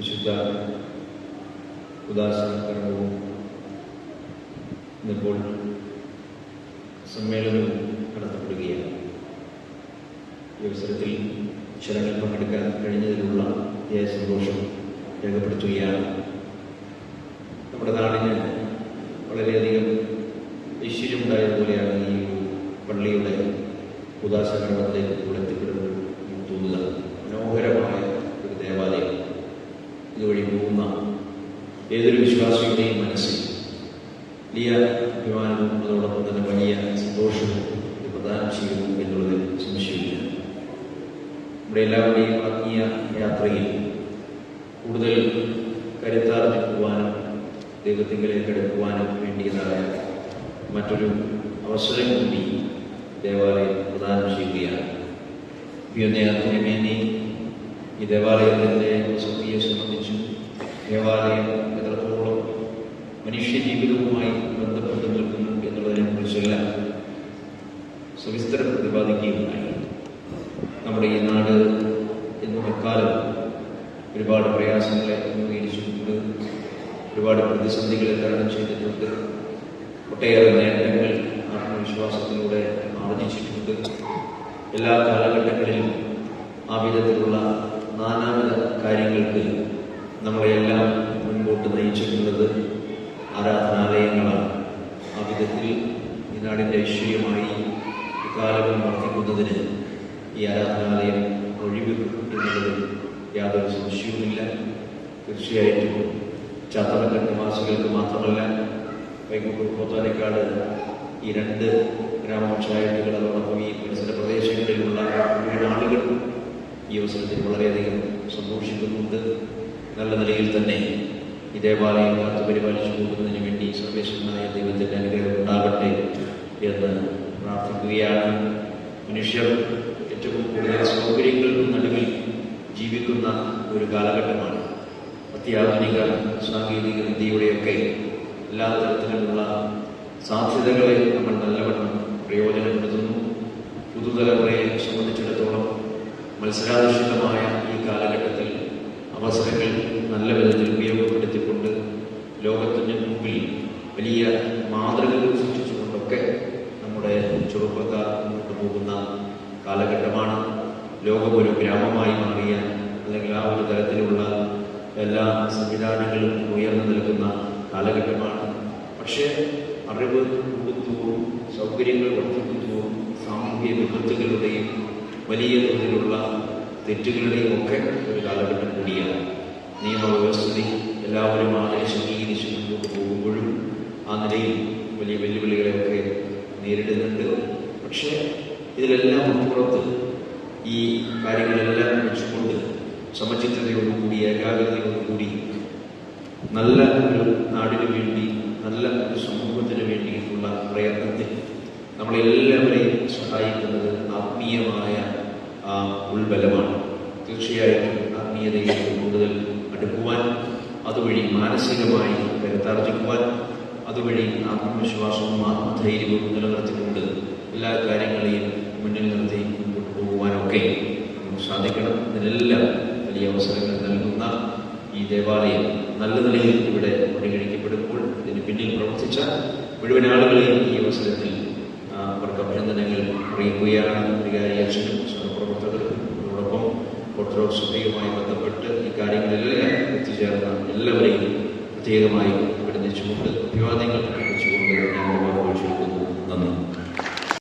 വിശുദ്ധ ഉദാസീകരണവും ഇന്നിപ്പോൾ സമ്മേളനവും നടത്തപ്പെടുകയാണ്. ഈ അവസരത്തിൽ ചടങ്ങിൽ പങ്കെടുക്കാൻ കഴിഞ്ഞതിലുള്ള അതിയായ സന്തോഷം രേഖപ്പെടുത്തുകയാണ്. നമ്മുടെ നാടിന് വളരെയധികം ഐശ്വര്യമുണ്ടായതുപോലെയാണ് ഈ പള്ളിയുടെ ഉദാസകരണത്തിലേക്ക് ഇപ്പോൾ പോകുന്ന ഏതൊരു വിശ്വാസിയുടെയും മനസ്സിൽ വലിയ അഭിമാനവും അതോടൊപ്പം തന്നെ വലിയ സന്തോഷവും പ്രദാനം ചെയ്യുന്നു എന്നുള്ളതിൽ സംശയമില്ല. നമ്മുടെ എല്ലാവരുടെയും ആത്മീയ യാത്രയിൽ കൂടുതൽ കരുത്താർജിക്കുവാനും ദൈവത്തിങ്കിലേക്ക് എടുക്കുവാനും വേണ്ടിയതായ മറ്റൊരു അവസരം കൂടി ദേവാലയം പ്രദാനം ചെയ്യുകയാണ്. ഈ ദേവാലയത്തിന്റെ സംബന്ധിച്ചും ദേവാലയം എത്രത്തോളം മനുഷ്യജീവിതവുമായി ബന്ധപ്പെട്ട് നിൽക്കുന്നു എന്നുള്ളതിനെ കുറിച്ചെല്ലാം സവിസ്തരം പ്രതിപാദിക്കുകയുണ്ടായി. നമ്മുടെ ഈ നാട് എന്നും എക്കാലം ഒരുപാട് പ്രയാസങ്ങളെ അഭിമുഖീകരിച്ചിട്ടുണ്ട്. ഒരുപാട് പ്രതിസന്ധികളെ തരണം ചെയ്തിട്ടുണ്ട്. ഒട്ടേറെ നേട്ടങ്ങൾ ആത്മവിശ്വാസത്തിലൂടെ ആർജിച്ചിട്ടുണ്ട്. എല്ലാ കാലഘട്ടങ്ങളിലും ആ വിധത്തിലുള്ള നാനാവിധ കാര്യങ്ങൾക്ക് നമ്മളെല്ലാം മുൻപോട്ട് നയിച്ചിട്ടുള്ളത് ആരാധനാലയങ്ങളാണ്. ആ വിധത്തിൽ ഈ നാടിന്റെ ഐശ്വര്യമായി ഇക്കാലവും വർദ്ധിക്കുന്നതിന് ഈ ആരാധനാലയം എന്നുള്ളതിൽ യാതൊരു സംശയവുമില്ല. തീർച്ചയായിട്ടും ചാത്തമറ്റ നിവാസികൾക്ക് മാത്രമല്ല വൈകുപ്പൂർ പോത്താനേക്കാട് ഈ രണ്ട് ഗ്രാമപഞ്ചായത്തുകൾ അതോടൊപ്പം ഈ പരിസര പ്രദേശങ്ങളിലുള്ള ഈ അവസരത്തിൽ വളരെയധികം സന്തോഷിക്കുന്നുണ്ട്. നല്ല നിലയിൽ തന്നെ ദേവാലയം കാത്തു പരിപാലിച്ചു പോകുന്നതിന് വേണ്ടി സർവേശ്വരനായ ദൈവത്തിന്റെ അനുഗ്രഹം ഉണ്ടാകട്ടെ എന്ന് പ്രാർത്ഥിക്കുകയാണ്. മനുഷ്യർ ഏറ്റവും കൂടുതൽ സൗകര്യങ്ങൾക്കും നടുവിൽ ജീവിക്കുന്ന ഒരു കാലഘട്ടമാണ്. അത്യാധുനിക സാങ്കേതിക വിദ്യയുടെയൊക്കെ എല്ലാ തരത്തിലുമുള്ള സാധ്യതകളെ നമ്മൾ നല്ലവണ്ണം പ്രയോജനപ്പെടുത്തുന്നു. പുതുതലമുറയെ സംബന്ധിച്ചിടത്തോളം മത്സരാധിഷ്ഠിതമായ ഈ കാലഘട്ടത്തിൽ അവസരങ്ങൾ നല്ല വിധത്തിൽ ഉപയോഗപ്പെടുത്തിക്കൊണ്ട് ലോകത്തിന് മുമ്പിൽ വലിയ മാതൃകകൾ സൃഷ്ടിച്ചുകൊണ്ടൊക്കെ നമ്മുടെ ചെറുപ്പക്കാർ മുന്നോട്ട് പോകുന്ന കാലഘട്ടമാണ്. ലോകം ഒരു ഗ്രാമമായി മാറിയ അല്ലെങ്കിൽ ആ ഒരു തരത്തിലുള്ള എല്ലാ സംവിധാനങ്ങളും ഉയർന്നു നിൽക്കുന്ന കാലഘട്ടമാണ്. പക്ഷേ അറിവ് കൂടുന്തോറും സൗകര്യങ്ങൾ വർദ്ധിക്കുന്തോറും സാമൂഹിക വിപത്തുകളുടെയും വലിയ തോതിലുള്ള തെറ്റുകളുടെയും ഒക്കെ ഒരു കാലഘട്ടം കൂടിയാണ്. നിയമവ്യവസ്ഥിതി എല്ലാവരും ആദരിച്ച് അംഗീകരിച്ച് മുന്നോട്ട് പോകുമ്പോഴും ആ നിലയിൽ വലിയ വെല്ലുവിളികളെയൊക്കെ നേരിടുന്നുണ്ട്. പക്ഷേ ഇതിലെല്ലാം അപ്പുറത്ത് ഈ കാര്യങ്ങളെല്ലാം വെച്ചുകൊണ്ട് സമചിത്തതയോടുകൂടി ഏകാഗ്രതയോടുകൂടി നല്ല ഒരു നാടിനു വേണ്ടി നല്ല ഒരു സമൂഹത്തിന് വേണ്ടിയിട്ടുള്ള പ്രയത്നത്തിൽ നമ്മളെല്ലാവരെയും സഹായിക്കുന്നത് ആത്മീയമായ ആ ഉൾബലമാണ്. തീർച്ചയായിട്ടും ആത്മീയതയിലേക്ക് കൂടുതൽ അടുക്കുവാൻ അതുവഴി മാനസികമായി കരുത്താർജിക്കുവാൻ അതുവഴി ആത്മവിശ്വാസവും ആത്മധൈര്യവും നിലനിർത്തിക്കൊണ്ട് എല്ലാ കാര്യങ്ങളെയും മുന്നിൽ നിർത്തി മുന്നോട്ട് പോകുവാനൊക്കെ നമുക്ക് സാധിക്കണം. ഇതിനെല്ലാം വലിയ അവസരങ്ങൾ നൽകുന്ന ഈ ദേവാലയം നല്ല നിലയിൽ ഇവിടെ പരിഗണിക്കപ്പെടുമ്പോൾ ഇതിന് പിന്നിൽ പ്രവർത്തിച്ച മുഴുവൻ ആളുകളെയും ഈ അവസരത്തിൽ അവർക്ക് അഭിനന്ദനങ്ങൾ അറിയിക്കുകയാണ്. വികാരി അച്ഛനും സഹപ്രവർത്തകരും അതോടൊപ്പം ഓരോ സുബയുമായി ബന്ധപ്പെട്ട് ഈ കാര്യങ്ങളെല്ലാം എത്തിച്ചേർന്ന എല്ലാവരെയും പ്രത്യേകമായി ഇവിടുന്ന് ചുമട്ട് അഭിവാദ്യങ്ങൾ അർപ്പിച്ചുകൊണ്ട് ഞാൻ ഒഴിച്ചിരിക്കുന്നു നന്ദി.